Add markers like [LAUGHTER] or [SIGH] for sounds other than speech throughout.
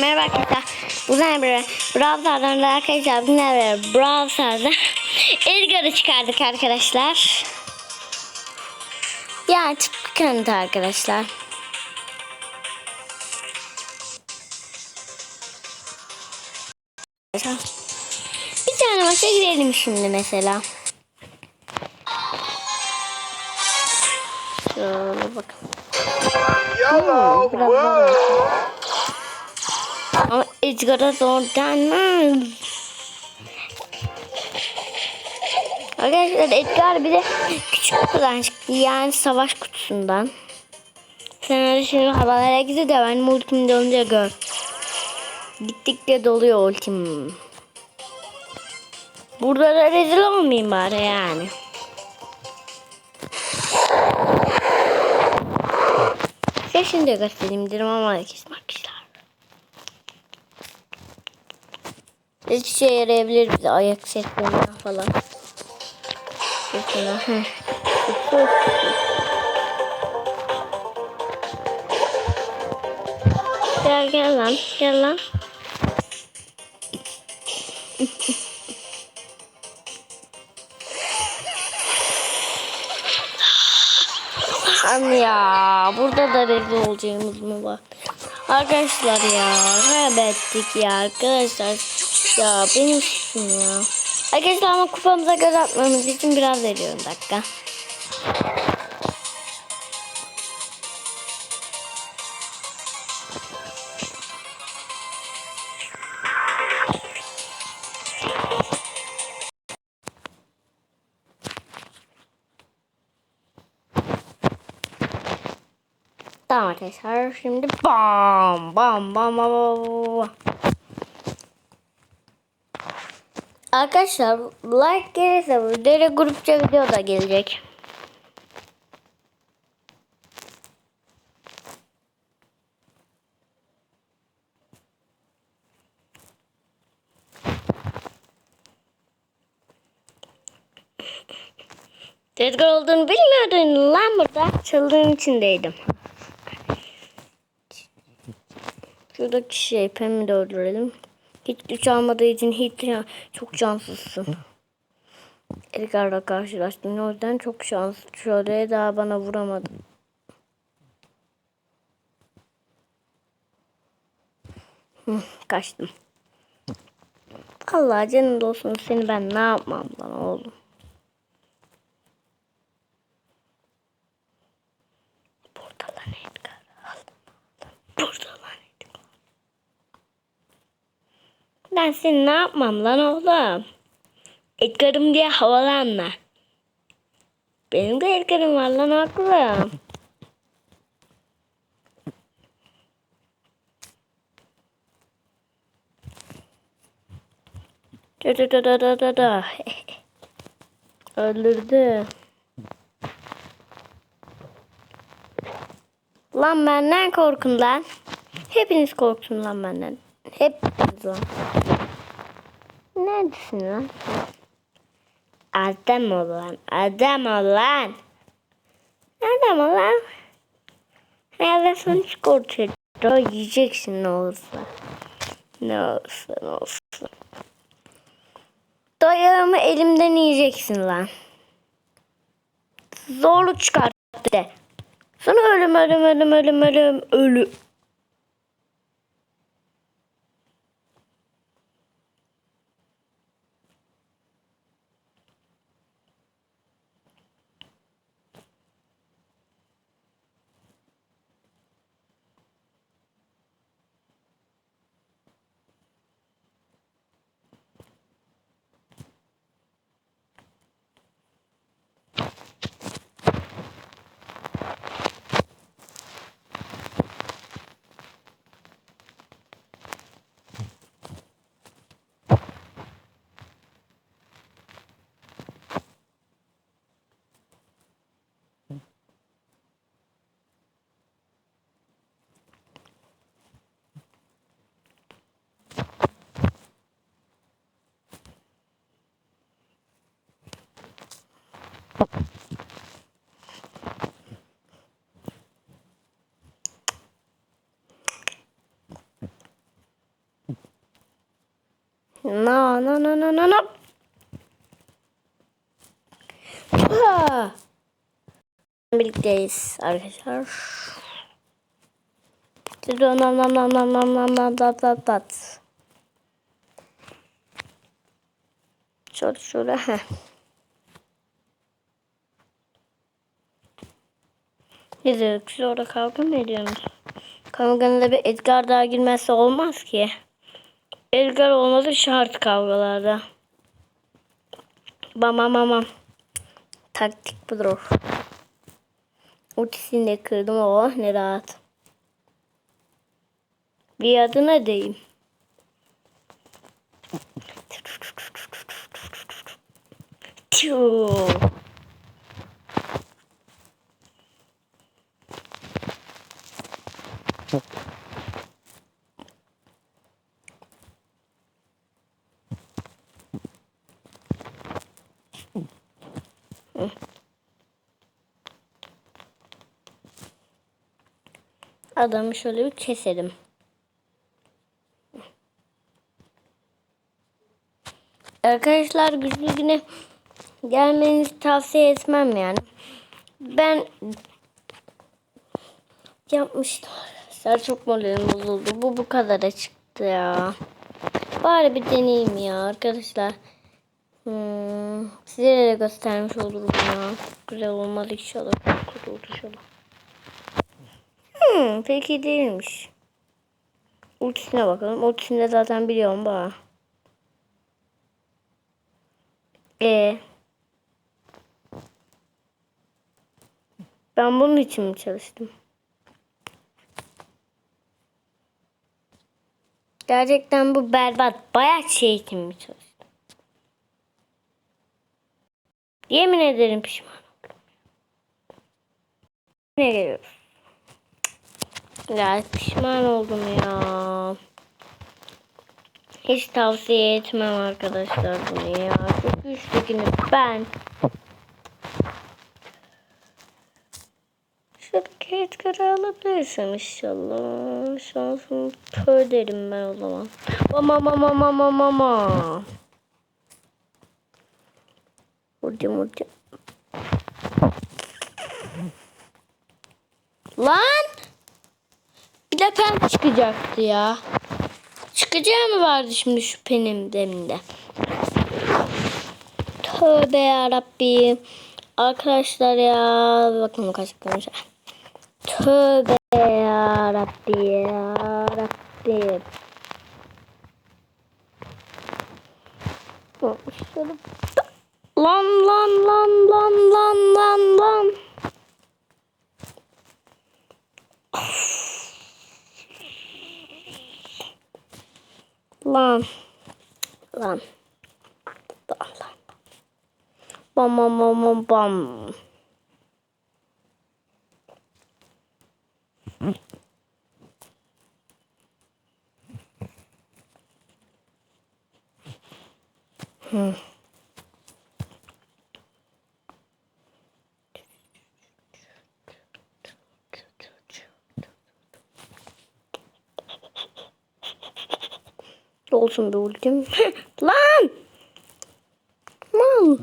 Merhaba arkadaşlar. Bugün böyle Brawl Stars'dan da arkadaşlar böyle Brawl Stars'da [LAUGHS] Edgar'ı çıkardık arkadaşlar. Yani tıpkı kanıtı arkadaşlar. Bir tane maça girelim şimdi mesela. Şöyle bakın. YOLO! biraz daha Whoa! Ama Edgar'a zor denmez. Arkadaşlar Edgar bir de küçük kutudan çıktı. Yani savaş kutusundan. Sen öyle şimdi havalara gidiyor da benim ultim dolunca gör. Gittikçe doluyor ultim. Burada da rezil olmayayım bari yani. Sesini de göstereyim dedim ama kesmişler. Hiçbir şey yarayabilir bize ayak seslerinden falan. Mesela. Gel gel lan gel lan. Lan ya burada da rezil olacağımız mı var? Arkadaşlar ya kaybettik ya arkadaşlar. Ya benim suçum ya. Arkadaşlar ama kupamıza göz atmamız için biraz veriyorum dakika. Tamam arkadaşlar şimdi bam bam bam bam bam bam. Arkadaşlar like gelirse dere grupça video da gelecek. Edgar olduğunu bilmiyordun lan burada. Çıldığın içindeydim. Şuradaki şey Pem'i de. Hiç güç almadığı için hiç çok şanslısın. Edgar'la karşılaştın. O yüzden çok şanslı. Şöyle daha bana vuramadı. Kaçtım. Allah canım olsun seni ben ne yapmam lan oğlum. Burada lan Edgar. Al. Burada lan Edgar. Ben seni ne yapmam lan oğlum? Edgar'ım diye havalanma. Benim de Edgar'ım var lan oğlum. Da da da da da da da. Öldürdü. Lan benden korkun lan. Hepiniz korkun lan benden. Hepiniz lan. Neredesin lan? Adam ol lan. Adam ol lan. Adam ol lan. Herhalde sonuç korkuyor. Yiyeceksin ne olursa. Ne olursa ne olursa. Dayağımı elimden yiyeceksin lan. Zorluk çıkarttı de. Sonra ölüm ölüm ölüm ölüm ölüm ölü. No no no no no no. Ha. Birlikteyiz arkadaşlar. Nam nam nam nam nam nam nam nam dat dat dat. Şöyle şöyle. heh. Ne dedik? Siz orada kavga mı ediyorsunuz? Kavganın da bir Edgar daha girmezse olmaz ki. Edgar olmadı şart kavgalarda. Bam bam bam bam. Taktik budur. Ultisini de kırdım. Oh ne rahat. Bir adına deyim. Tüh. Adamı şöyle bir keselim. Arkadaşlar güçlü güne gelmenizi tavsiye etmem yani. Ben yapmıştım arkadaşlar. Çok moralim bozuldu. Bu bu kadara çıktı ya. Bari bir deneyeyim ya arkadaşlar. Hmm, size de göstermiş olurum ya. Güzel olmadı inşallah. Kötü inşallah. Hmm, peki değilmiş. Ultisine bakalım. Ultisinde zaten biliyorum bana. E Ben bunun için mi çalıştım? Gerçekten bu berbat. Bayağı şey için mi çalıştım? Yemin ederim pişman. Ne geliyoruz? Ya pişman oldum ya. Hiç tavsiye etmem arkadaşlar bunu ya. Çok güçlü günü ben. Şuradaki etkarı alabilirsem inşallah. Şansım kör derim ben o zaman. Mama mama mama mama. Vuracağım vuracağım. [LAUGHS] Lan! Bir de pen çıkacaktı ya. Çıkacağı mı vardı şimdi şu penim deminde? Tövbe yarabbim. Arkadaşlar ya. Bakın kaç kalmış. Tövbe yarabbi yarabbim. Şöyle- Lan lan lan lan lan lan lan. Lan. Lan. Lan lan. Bam bam bam bam bam. Olsun be ultim. [LAUGHS] Lan! Mal.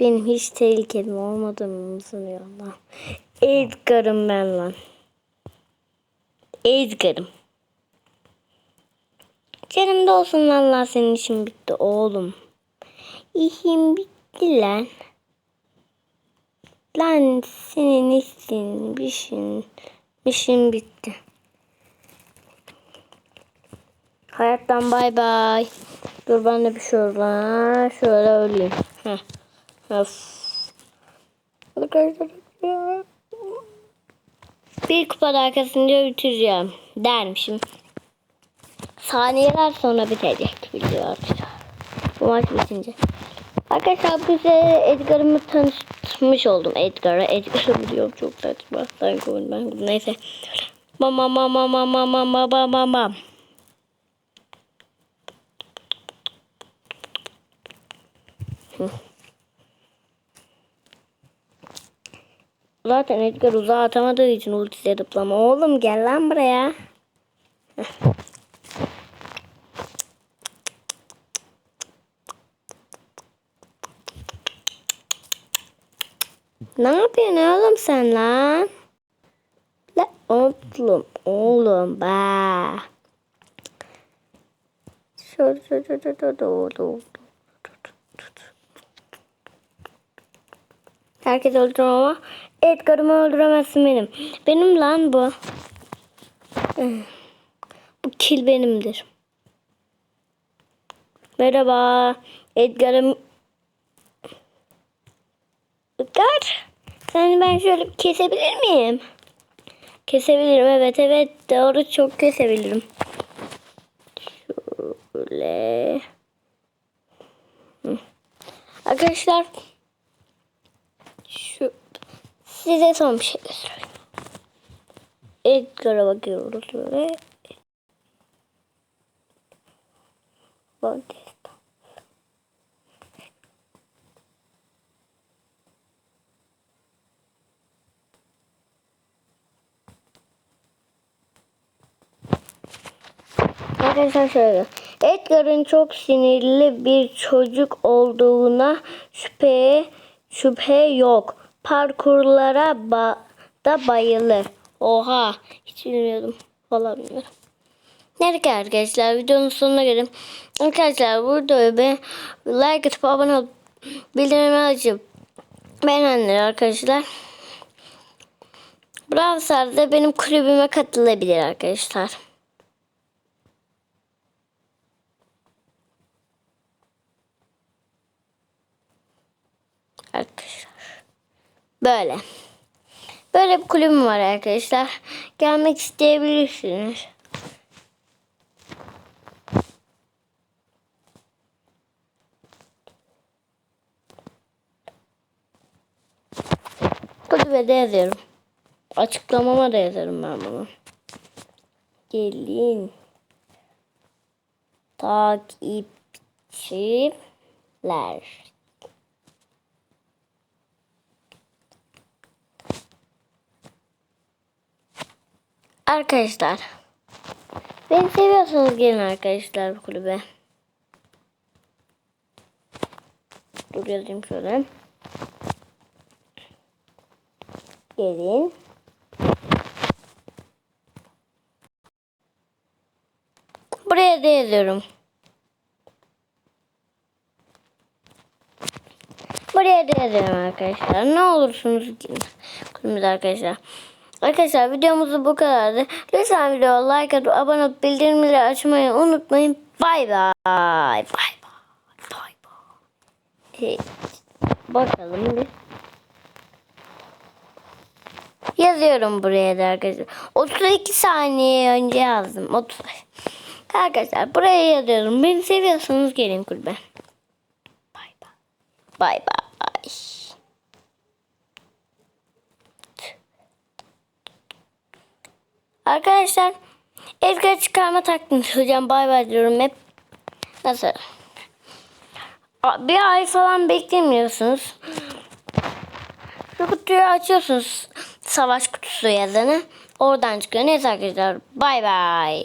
Benim hiç tehlikeli olmadığımı sanıyor lan. Edgar'ım ben lan. Edgar'ım. Canım da olsun Allah senin işin bitti oğlum. İşim bitti lan. Lan senin işin, işin, işin bitti. Hayattan bay bay. Dur ben de bir şöyle şöyle öleyim. Heh. Of. Bir kupa arkasında bitireceğim dermişim. Saniyeler sonra bitecek arkadaşlar. Bu maç bitince. Arkadaşlar bize Edgar'ımı tanıştırmış oldum. Edgar'a. Edgar'ı biliyorum çok saçma. Ben neyse. Mama mama mama mama mama mama. Zaten Edgar uzağa atamadığı için ultisiye zıplama. Oğlum gel lan buraya. ne yapıyorsun oğlum sen lan? La oğlum oğlum ba. Şöyle şöyle şöyle Herkes öldürün ama Edgar'ımı öldüremezsin benim. Benim lan bu. Bu kill benimdir. Merhaba. Edgar'ım. Edgar. Seni ben şöyle kesebilir miyim? Kesebilirim. Evet evet. Doğru çok kesebilirim. Şöyle. Arkadaşlar. Şu size son bir şey göstereyim. Edgar'a bakıyoruz böyle. Bautista. Arkadaşlar şöyle. Edgar'ın çok sinirli bir çocuk olduğuna şüphe şüphe yok. Parkurlara ba- da bayılır. Oha hiç bilmiyordum. Vallahi bilmiyorum. Neyse arkadaşlar videonun sonuna gelin. Arkadaşlar burada bir like atıp abone olup bildirimleri açıp beğenenler arkadaşlar. Brawl benim kulübüme katılabilir arkadaşlar. Arkadaşlar. Böyle. Böyle bir kulübüm var arkadaşlar. Gelmek isteyebilirsiniz. Kulübede yazıyorum. Açıklamama da yazarım ben bunu. Gelin. Takipçiler. Arkadaşlar. Beni seviyorsanız gelin arkadaşlar bu kulübe. Dur yazayım şöyle. Gelin. Buraya da yazıyorum. Buraya da yazıyorum arkadaşlar. Ne olursunuz gelin. Kulübümüz arkadaşlar. Arkadaşlar videomuz bu kadardı. Lütfen videoya like atıp abone olup bildirimleri açmayı unutmayın. Bay bay. Bay bay. Bay bay. Bakalım bir. Yazıyorum buraya da arkadaşlar. 32 saniye önce yazdım. 30. Arkadaşlar buraya yazıyorum. Beni seviyorsanız gelin kulübe. Bay bay. Bay bay. Arkadaşlar Edgar çıkarma taktiğini hocam bay bay diyorum hep. Nasıl? Bir ay falan beklemiyorsunuz. Şu kutuyu açıyorsunuz. Savaş kutusu yazanı. Oradan çıkıyor. Neyse arkadaşlar. Bay bay.